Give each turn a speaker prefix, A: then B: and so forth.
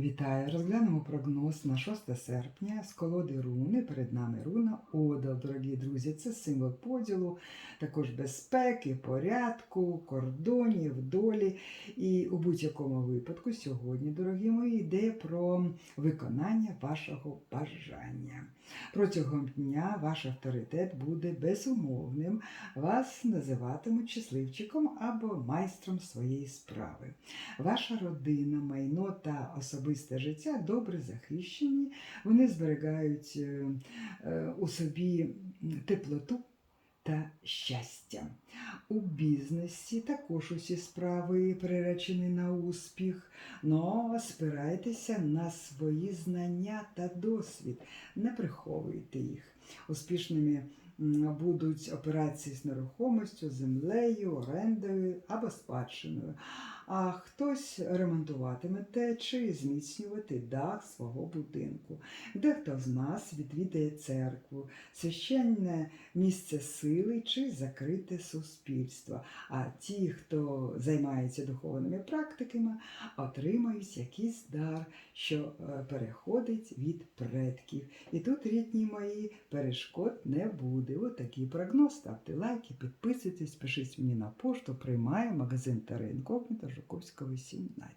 A: Вітаю! Розглянемо прогноз на 6 серпня з колоди руни. Перед нами руна Одал, дорогі друзі. Це символ поділу, також безпеки, порядку, кордонів, долі. І у будь-якому випадку сьогодні, дорогі мої, йде про виконання вашого бажання. Протягом дня ваш авторитет буде безумовним. Вас називатимуть щасливчиком або майстром своєї справи. Ваша родина, майно та особисте життя добре захищені, вони зберігають е, е, у собі теплоту та щастя. У бізнесі також усі справи приречені на успіх, но спирайтеся на свої знання та досвід, не приховуйте їх. Успішними будуть операції з нерухомістю, землею, орендою або спадщиною. А хтось ремонтуватиме те чи зміцнювати дах свого будинку. Дехто з нас відвідає церкву, священне місце сили чи закрите суспільство. А ті, хто займається духовними практиками, отримають якийсь дар, що е, переходить від предків. І тут, рідні мої, перешкод не буде. Ось такий прогноз. Ставте лайки, підписуйтесь, пишіть мені на пошту, приймаю магазин Терра Інкогніта Жуковського 17.